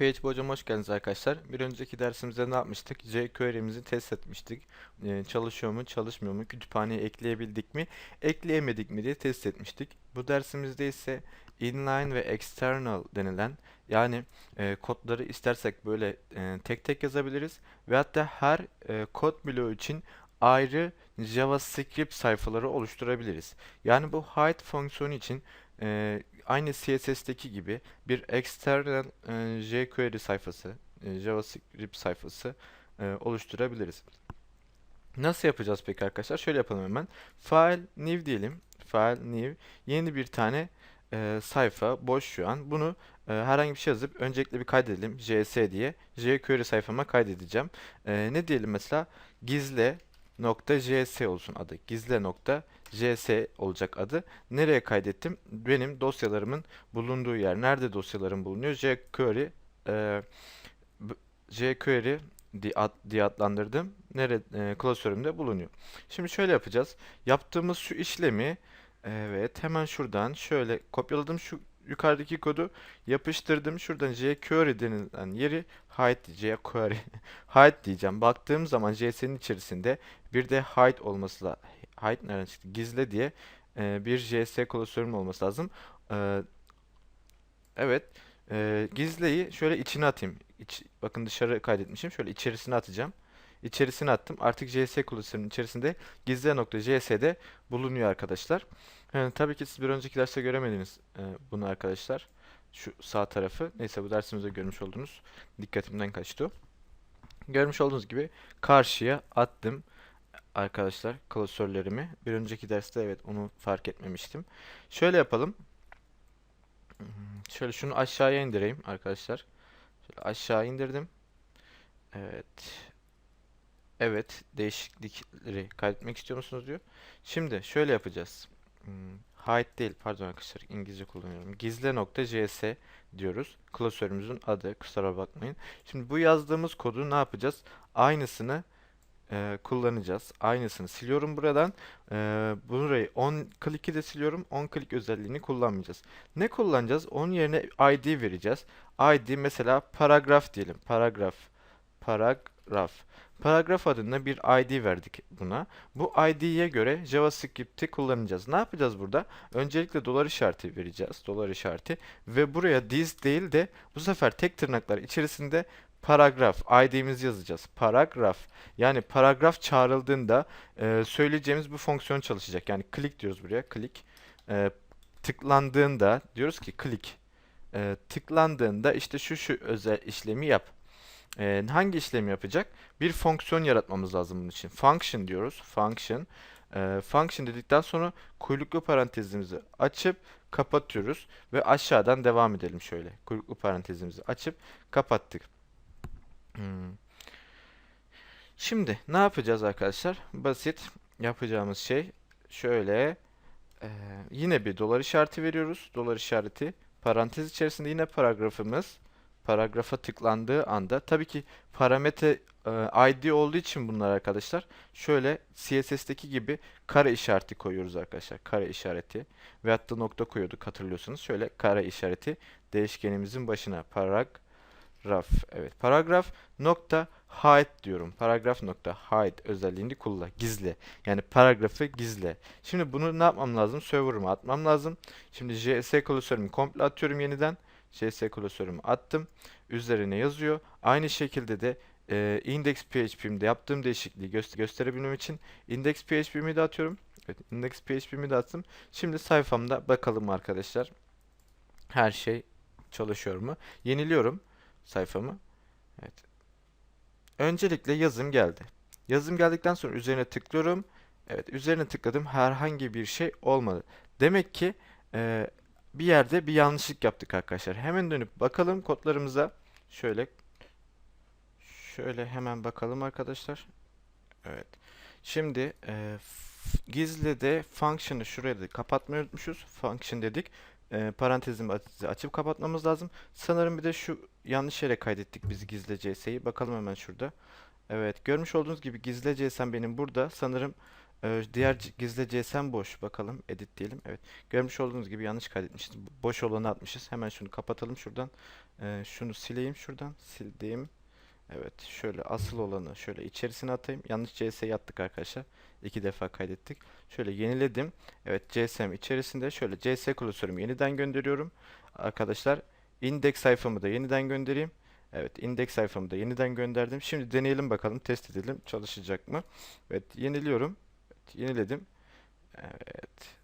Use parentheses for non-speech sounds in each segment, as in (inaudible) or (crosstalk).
PHP hocam hoş geldiniz arkadaşlar. Bir önceki dersimizde ne yapmıştık? jQuery'mizi test etmiştik. Ee, çalışıyor mu, çalışmıyor mu, kütüphaneye ekleyebildik mi, ekleyemedik mi diye test etmiştik. Bu dersimizde ise inline ve external denilen yani e, kodları istersek böyle e, tek tek yazabiliriz ve hatta her e, kod bloğu için ayrı JavaScript sayfaları oluşturabiliriz. Yani bu hide fonksiyonu için e, aynı CSS'teki gibi bir external e, jQuery sayfası, e, JavaScript sayfası e, oluşturabiliriz. Nasıl yapacağız peki arkadaşlar? Şöyle yapalım hemen. File new diyelim. File new. Yeni bir tane e, sayfa boş şu an. Bunu e, herhangi bir şey yazıp öncelikle bir kaydedelim. JS diye. jQuery sayfama kaydedeceğim. E, ne diyelim mesela? Gizle nokta js olsun adı. Gizle nokta js olacak adı. Nereye kaydettim? Benim dosyalarımın bulunduğu yer. Nerede dosyalarım bulunuyor? jQuery e, jQuery diye adlandırdım. Nere e, klasörümde bulunuyor. Şimdi şöyle yapacağız. Yaptığımız şu işlemi evet hemen şuradan şöyle kopyaladım şu yukarıdaki kodu yapıştırdım. Şuradan jQuery denilen yeri hide jQuery hide (laughs) diyeceğim. Baktığım zaman JS'nin içerisinde bir de hide olması. Hide nereden çıktı? Gizle diye e, bir JS klasörüm olması lazım. E, evet. E, gizleyi şöyle içine atayım. İç, bakın dışarı kaydetmişim. Şöyle içerisine atacağım. İçerisine attım. Artık JS klasörünün içerisinde gizle.js'de bulunuyor arkadaşlar. E, tabii ki siz bir önceki derste göremediniz e, bunu arkadaşlar. Şu sağ tarafı. Neyse bu dersimizde görmüş oldunuz. Dikkatimden kaçtı. Görmüş olduğunuz gibi karşıya attım arkadaşlar klasörlerimi. Bir önceki derste evet onu fark etmemiştim. Şöyle yapalım. Şöyle şunu aşağıya indireyim arkadaşlar. Şöyle aşağı indirdim. Evet. Evet, değişiklikleri kaydetmek istiyor musunuz diyor. Şimdi şöyle yapacağız. Hmm, Hide değil, pardon arkadaşlar, İngilizce kullanıyorum. Gizle nokta .js diyoruz. Klasörümüzün adı, kusura bakmayın. Şimdi bu yazdığımız kodu ne yapacağız? Aynısını e, kullanacağız. Aynısını siliyorum buradan. E, burayı on click'i de siliyorum. On click özelliğini kullanmayacağız. Ne kullanacağız? Onun yerine ID vereceğiz. ID mesela paragraf diyelim. Paragraf. Paragraf. Paragraf adında bir ID verdik buna. Bu ID'ye göre JavaScript'i kullanacağız. Ne yapacağız burada? Öncelikle dolar işareti vereceğiz. Dolar işareti. Ve buraya this değil de bu sefer tek tırnaklar içerisinde paragraf ID'mizi yazacağız. Paragraf. Yani paragraf çağrıldığında e, söyleyeceğimiz bu fonksiyon çalışacak. Yani click diyoruz buraya. Click. E, tıklandığında diyoruz ki click. E, tıklandığında işte şu şu özel işlemi yap. E, hangi işlemi yapacak? Bir fonksiyon yaratmamız lazım bunun için. Function diyoruz. Function. E, function dedikten sonra kuyruklu parantezimizi açıp kapatıyoruz ve aşağıdan devam edelim şöyle. Kuyruklu parantezimizi açıp kapattık. Hmm. Şimdi ne yapacağız arkadaşlar? Basit yapacağımız şey şöyle e, yine bir dolar işareti veriyoruz. Dolar işareti parantez içerisinde yine paragrafımız paragrafa tıklandığı anda tabii ki parametre e, ID olduğu için bunlar arkadaşlar şöyle CSS'teki gibi kare işareti koyuyoruz arkadaşlar. Kare işareti veyahut da nokta koyuyorduk hatırlıyorsunuz. Şöyle kare işareti değişkenimizin başına paragraf evet paragraf nokta hide diyorum. Paragraf nokta hide özelliğini kullan. Gizle. Yani paragrafı gizle. Şimdi bunu ne yapmam lazım? Server'ıma atmam lazım. Şimdi JS klasörümü komple atıyorum yeniden. JS klasörümü attım. Üzerine yazıyor. Aynı şekilde de e, index PHP'mde yaptığım değişikliği göster gösterebilmem için index PHP'mi de atıyorum. Evet, index PHP'mi de attım. Şimdi sayfamda bakalım arkadaşlar. Her şey çalışıyor mu? Yeniliyorum sayfamı. Evet. Öncelikle yazım geldi. Yazım geldikten sonra üzerine tıklıyorum. Evet, üzerine tıkladım. Herhangi bir şey olmadı. Demek ki e, bir yerde bir yanlışlık yaptık arkadaşlar. Hemen dönüp bakalım kodlarımıza. Şöyle şöyle hemen bakalım arkadaşlar. Evet. Şimdi e, gizli de function'ı şuraya da kapatmayı unutmuşuz. Function dedik. E, parantezimi aç- açıp kapatmamız lazım. Sanırım bir de şu yanlış yere kaydettik biz gizli CS'yi. Bakalım hemen şurada. Evet, görmüş olduğunuz gibi gizli CS'm benim burada. Sanırım Ee, diğer gizli CSM boş. Bakalım edit diyelim. Evet. Görmüş olduğunuz gibi yanlış kaydetmişiz. Boş olanı atmışız. Hemen şunu kapatalım şuradan. Ee, şunu sileyim şuradan. Sildiğim. Evet. Şöyle asıl olanı şöyle içerisine atayım. Yanlış CS'ye attık arkadaşlar. İki defa kaydettik. Şöyle yeniledim. Evet CSM içerisinde şöyle CS klasörümü yeniden gönderiyorum. Arkadaşlar indeks sayfamı da yeniden göndereyim. Evet indeks sayfamı da yeniden gönderdim. Şimdi deneyelim bakalım test edelim çalışacak mı? Evet yeniliyorum. Yeniledim. Evet.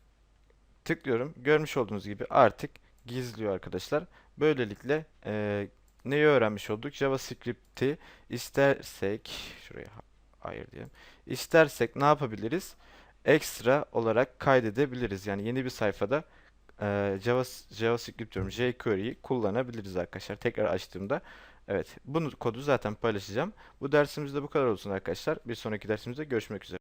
Tıklıyorum. Görmüş olduğunuz gibi artık gizliyor arkadaşlar. Böylelikle eee neyi öğrenmiş olduk? JavaScript'i istersek şuraya hayır diyelim. İstersek ne yapabiliriz? Ekstra olarak kaydedebiliriz. Yani yeni bir sayfada eee Java, JavaScript diyorum jQuery'yi kullanabiliriz arkadaşlar. Tekrar açtığımda Evet, bunu kodu zaten paylaşacağım. Bu dersimizde bu kadar olsun arkadaşlar. Bir sonraki dersimizde görüşmek üzere.